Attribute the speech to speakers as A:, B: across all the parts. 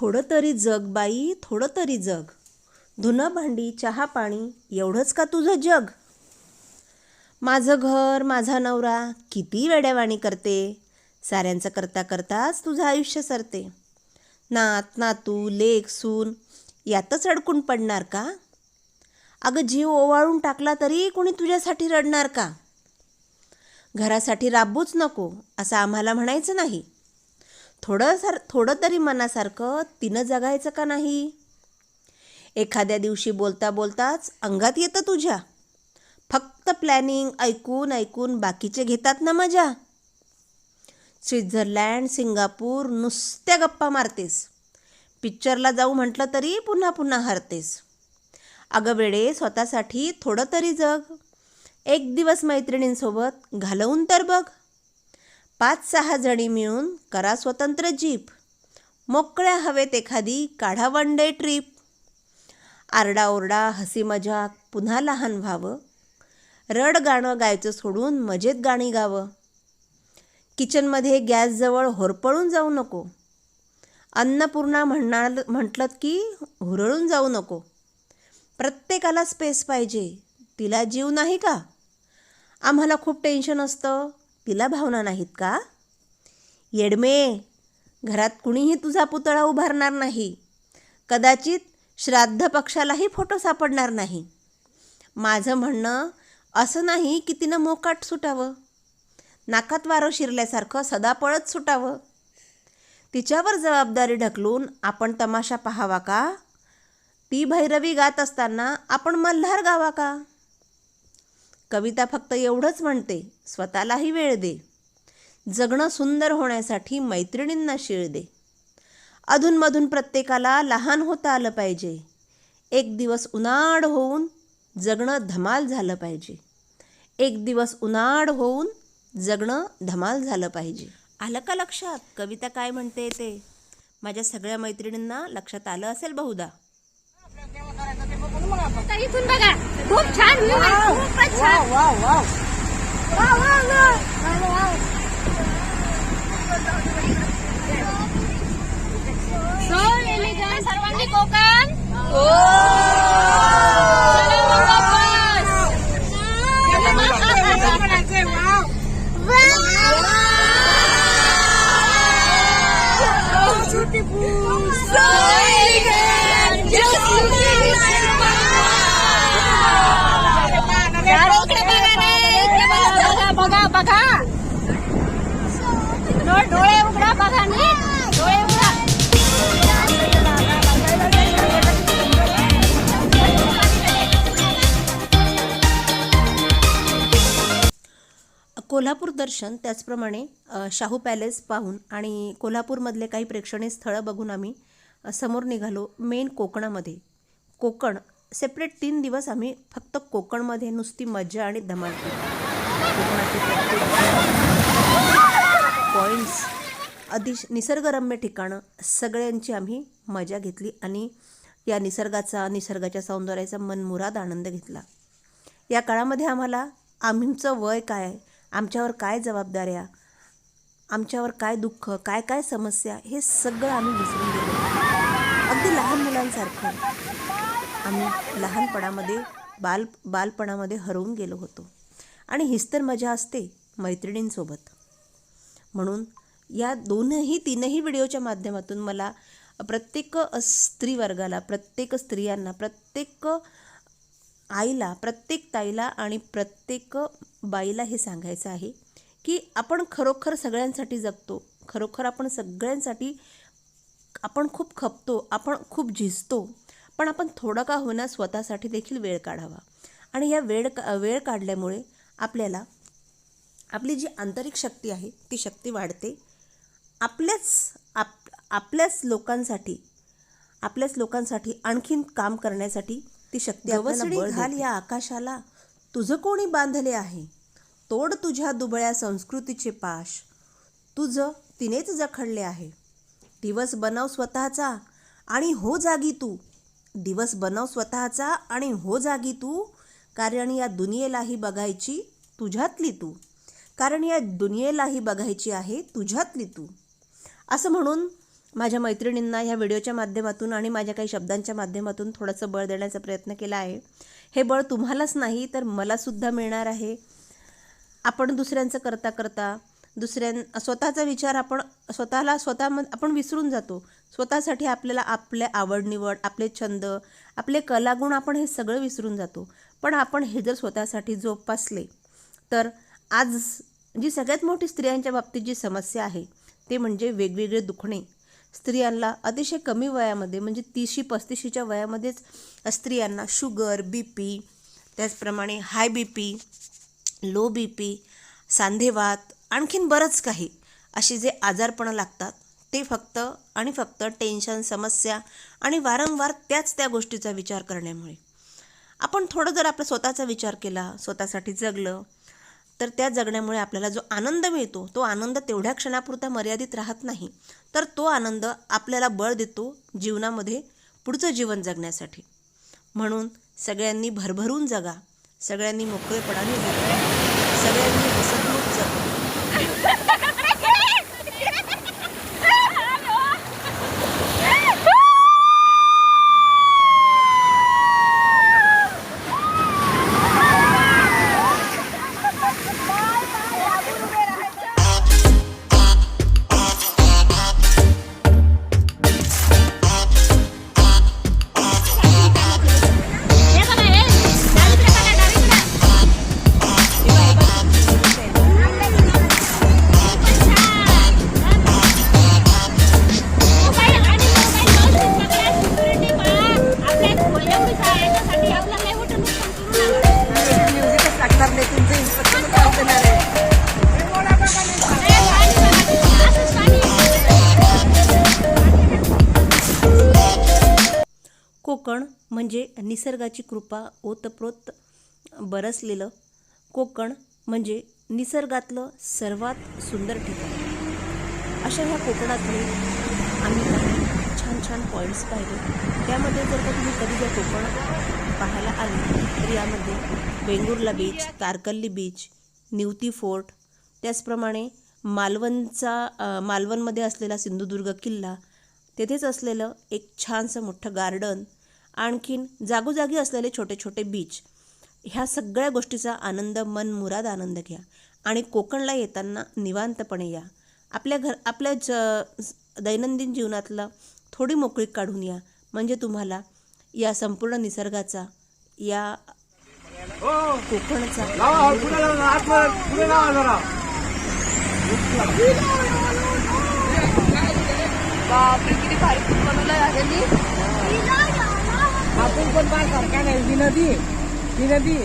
A: थोडं तरी जग बाई थोडं तरी जग. धुनं भांडी चहा पाणी एवढंच का तुझं जग? माझं घर माझा नवरा किती वेड्यावाणी करते. साऱ्यांचं करता करताच तुझं आयुष्य सरते. नात नातू लेक सून यातच अडकून पडणार का? अगं जीव ओवाळून टाकला तरी कोणी तुझ्यासाठी रडणार का? घरासाठी राबूच नको असं आम्हाला म्हणायचं नाही. थोडंसार थोडं तरी मनासारखं तिनं जगायचं का नाही? एखाद्या दिवशी बोलता बोलताच अंगात येतं तुझ्या. फक्त प्लॅनिंग ऐकून ऐकून बाकीचे घेतात ना मजा. स्वित्झर्लँड सिंगापूर नुसत्या गप्पा मारतेस. पिक्चरला जाऊ म्हटलं तरी पुन्हा पुन्हा हरतेस. अगं वेळे स्वतःसाठी थोडं तरी जग. एक दिवस मैत्रिणींसोबत घालवून तर बघ. पाच सहा जणी मिळून करा स्वतंत्र जीप. मोकळ्या हवेत एखादी काढा वन डे ट्रीप आरडाओरडा हसी मजाक पुन्हा लहान व्हावं. रड गाणं गायचं सोडून मजेत गाणी गावं. किचनमध्ये गॅसजवळ होरपळून जाऊ नको. अन्नपूर्णा म्हणणार म्हटलं की हुरळून जाऊ नको. प्रत्येकाला स्पेस पाहिजे. तिला जीव नाही का? आम्हाला खूप टेन्शन असतं. तिला भावना नाहीत का? येडमे घरात कुणीही तुझा पुतळा उभारणार नाही. कदाचित श्राद्ध पक्षालाही फोटो सापडणार नाही. माझं म्हणणं असं नाही की तिनं मोकाट सुटावं. नाकात वारं शिरल्यासारखं सदा पळत सुटावं. तिच्यावर जबाबदारी ढकलून आपण तमाशा पाहावा का? ती भैरवी गात असताना आपण मल्हार गावा का? कविता फक्त एवढंच म्हणते. स्वतःलाही वेळ दे. जगणं सुंदर होण्यासाठी मैत्रिणींना शिळ दे. अधूनमधून प्रत्येकाला लहान होता आलं पाहिजे. एक दिवस उन्हाळ होऊन जगणं धमाल झालं पाहिजे. एक दिवस उन्हाळ होऊन जगणं धमाल झालं पाहिजे. आलं का लक्षात? कविता काय म्हणते ते? माझ्या सगळ्या मैत्रिणींना लक्षात आलं असेल बहुधा.
B: आता इथून बघा खूप छान So, ini jangan sarwandi kokan. Oh. बघा डोळे उघडा
A: कोल्हापूर दर्शन त्याचप्रमाणे शाहू पॅलेस पाहून आणि कोल्हापूरमधले काही प्रेक्षणीय स्थळं बघून आम्ही समोर निघालो मेन कोकणामध्ये. कोकण सेपरेट तीन दिवस आम्ही फक्त कोकणमध्ये नुसती मजा आणि धमाल केली. कोकणाचे पॉईंट्स अतिश निसर्गरम्य ठिकाणं सगळ्यांची आम्ही मजा घेतली आणि या निसर्गाचा निसर्गाच्या सौंदर्याचा मनमुराद आनंद घेतला. या काळामध्ये आम्हाला आमचं वय काय आमच्यावर काय जबाबदाऱ्या आमच्यावर काय दुःख काय काय समस्या हे सगळं आम्ही विसरून गेलो. अगदी लहान मुलांसारखं आम्ही लहानपणामध्ये बाल बालपणामध्ये हरवून गेलो होतो. आणि हीच तर मजा असते मैत्रिणींसोबत. म्हणून या दोनही तीनही व्हिडिओच्या माध्यमातून मला प्रत्येक स्त्री वर्गाला प्रत्येक स्त्रियांना प्रत्येक आईला प्रत्येक ताईला आणि प्रत्येक बाईला हे सांगायचं आहे की आपण खरोखर सगळ्यांसाठी जगतो. खरोखर आपण सगळ्यांसाठी आपण खूप खपतो आपण खूप झिजतो पण आपण थोडं का होणार स्वतःसाठी देखील वेळ काढावा. आणि या वेळ का वेळ काढल्यामुळे आपल्याला आपली जी आंतरिक शक्ती आहे ती शक्ती वाढते. आपल्याच आप आपल्याच लोकांसाठी आपल्याच लोकांसाठी आणखीन काम करण्यासाठी ती शक्ती आपल्याला घाल या आकाशाला. तुझं कोणी बांधले आहे? तोड तुझ्या दुबळ्या संस्कृतीचे पाश. तुझं तिनेच जखडले आहे. दिवस बनव स्वतःचा आणि हो जागी तू. दिवस बनव स्वतःचा आणि हो जागी तू. कारण या दुनियेलाही बघायची तुझ्यातली तू. कारण या दुनियेलाही बघायची आहे तुझ्यातली तू. असं म्हणून माझ्या मैत्रिणींना ह्या व्हिडिओच्या माध्यमातून आणि माझ्या काही शब्दांच्या माध्यमातून थोडंसं बळ देण्याचा प्रयत्न केला आहे. हे बळ तुम्हालाच नाही तर मलासुद्धा मिळणार आहे. आपण दुसऱ्यांचं करता करता दुसऱ्यां स्वतःचा विचार आपण स्वतःला स्वतः आपण विसरून जातो. स्वतःसाठी आपल्याला आपल्या आवड निवड आपले छंद आपले कलागुण आपण हे सगळं विसरून जातो. पण आपण हे जर स्वतःसाठी जोपासले तर आज जी सगळ्यात मोठी स्त्रियांच्या बाबतीत जी समस्या आहे ते म्हणजे वेगवेगळे दुखणे. स्त्रियांना अतिशय कमी वयामध्ये म्हणजे तीसशी पस्तीशीच्या वयामध्येच स्त्रियांना शुगर बी पी त्याचप्रमाणे high B P low B P सांधेवात आणखीन बरंच काही असे जे आजारपणं लागतात ते फक्त आणि फक्त टेन्शन समस्या आणि वारंवार त्याच त्या गोष्टीचा विचार करण्यामुळे. आपण थोडं जर आपला स्वतःचा विचार केला स्वतःसाठी जगलं तर त्या जगण्यामुळे आपल्याला जो आनंद मिळतो तो आनंद तेवढ्या क्षणापुरता मर्यादित राहत नाही. तर तो आनंद आपल्याला बळ देतो जीवनामध्ये पुढचं जीवन जगण्यासाठी. म्हणून सगळ्यांनी भरभरून जगा. सगळ्यांनी मोकळेपणाने जगा. सगळ्यांनी हसतमुख जगा. कोकण म्हणजे निसर्गाची कृपा ओतप्रोत बरसलेलं कोकण म्हणजे निसर्गातलं सर्वात सुंदर ठिकाण. अशा ह्या कोकणातले आम्ही छान छान पॉईंट्स पाहिले. त्यामध्ये जर का तुम्ही कधी जर कोकण पाहायला आले तर यामध्ये Vengurla beach Tarkarli beach Nivati fort त्याचप्रमाणे मालवणचा मालवणमध्ये असलेला सिंधुदुर्ग किल्ला तेथेच असलेलं एक छानसं मोठं गार्डन आणखीन जागोजागी असलेले छोटे छोटे बीच ह्या सगळ्या गोष्टीचा आनंद मन मुराद आनंद घ्या. आणि कोकणला येताना निवांतपणे या. आपल्या घर आपल्या ज दैनंदिन जीवनातलं थोडी मोकळीक काढून या. म्हणजे तुम्हाला या संपूर्ण निसर्गाचा या कोकणचा
C: लावा आपण पण पार सारखा नाही. ही नदी ही नदी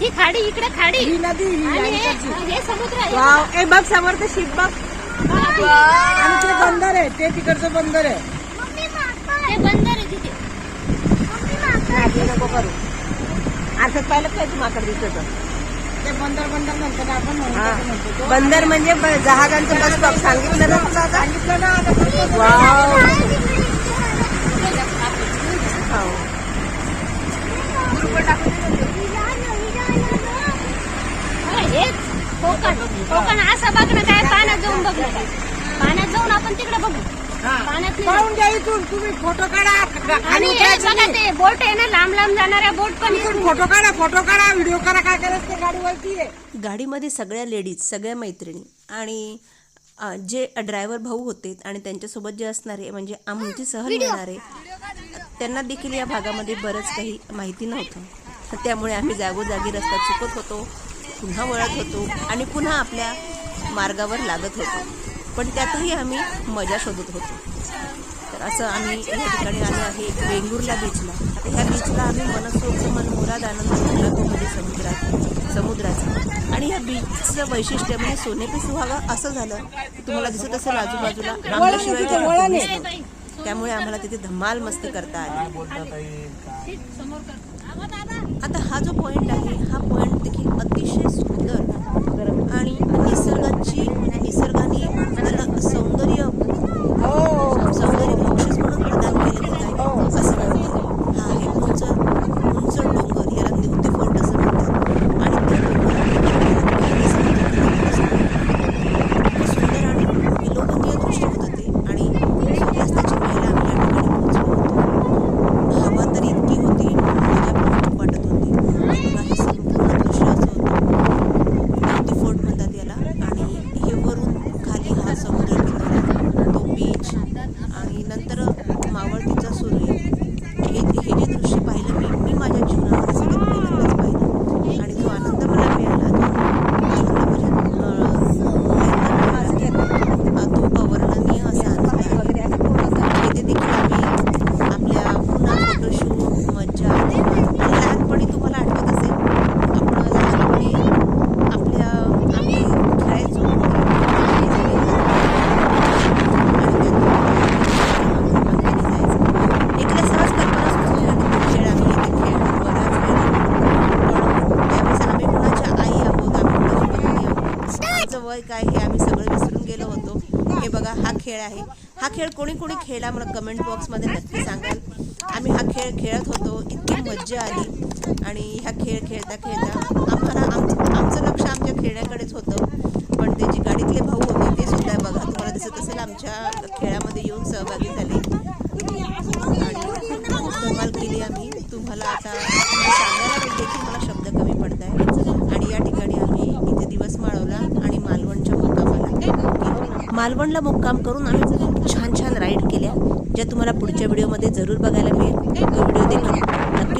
B: ही खाडी इकडे खाडी.
C: ही नदी ही
B: आणि हे
C: अलीकडची.
B: हे समुद्र आहे.
C: वाव. ए बघ समोर ते शिप बघ आणि ते बंदर आहे. ते तिकडचं बंदर आहे.
B: ते बंदर आहे तिथे.
C: नाटक नको करू. पाहिलं काय तू माकड दिसत ते बंदर बंदर म्हणतात. आपण म्हणून तसं म्हणतो. तो.
A: बंदर म्हणजे ब- जहाजांचं बस स्टॉप सांगितलं ना तुला आता?
C: सांगितलं ना आता.
A: वाव.
B: हेच कोकण कोकण असं बघणं काय पाण्यात जाऊन बघणं काय पाण्यात जाऊन आपण तिकडे बघू. पाण्यात नाही
C: पाहून घ्या इथून तुम्ही फोटो काढा.
B: आणि बघा. ते बोट आहे ना लांब लांब जाणाऱ्या बोट पण
C: इथून फोटो काढा फोटो काढा. व्हिडिओ करा काय करायचं ते गाडीवरती आहे.
A: गाडीमध्ये सगळ्या लेडीज सगळ्या मैत्रिणी आणि जे ड्रायव्हर भाऊ होते आणि त्यांच्यासोबत जे असणारे म्हणजे आमची सहल मिळणारे त्यांना देखील या भागामध्ये बरंच काही माहिती नव्हतं. त्यामुळे आम्ही जागोजागी रस्ता चुकत होतो पुन्हा वळत होतो आणि पुन्हा आपल्या मार्गावर लागत होतो. पण त्यातही आम्ही मजा शोधत होतो. तर असं आम्ही या ठिकाणी आलो आहे वेंगुर्ला बीचला आता ह्या बीचला आम्ही मनसोक्त मनमुराद आनंद घेतला तो म्हणजे समुद्रात समुद्राचा. आणि ह्या बीचचं वैशिष्ट्य म्हणजे सोने पे सुहागा असं झालं. की तुम्हाला दिसत असेल आजूबाजूला त्यामुळे आम्हाला तिथे धमाल मस्ती करता आली. आता हा जो पॉइंट आहे हा पॉइंट देखील अतिशय सुंदर आणि निसर्गाची निसर्गाने त्याला सौंदर्य सौंदर्य बक्षीस म्हणून प्रदान केलेलं आहे असं म्हणतात हा आहे उंच उंच डोंगर याला निवती फोर्ट असं म्हणतात आणि त्या डोंगरावर समुद्र किनारा असतो. इतकं सुंदर आणि विलोभनीय दृश्य होतं ते आणि आहे काय हे आम्ही सगळं विसरून गेलो होतो हे बघा हा खेळ आहे. हा खेळ कोणी कोणी खेळला मला कमेंट बॉक्समध्ये नक्की सांगाल. आम्ही हा खेळ खेळत होतो. इतकी मज्जा आली. आणि हा खेळ खेळता खेळता आम्हाला आमचं आमचं लक्ष आमच्या खेळण्याकडेच होतं. पण ते जे गाडीतले भाऊ होते ते सुद्धा बघा तुम्हाला दिसत असेल आमच्या खेळामध्ये येऊन सहभागी झाले. आणि खूप धमाल केली आम्ही. तुम्हाला आता म्हणजे सांगायला देखील मला शब्द कमी पडत आहे आणि या ठिकाणी आम्ही इथे दिवस माळवला आणि मालवणच्या मुक्कामाला गेलो मालवणला मुक्काम करून आम्ही छान छान राईड केल्या. ज्या तुम्हाला पुढच्या व्हिडिओमध्ये जरूर बघायला मिळेल. तो व्हिडिओ देखील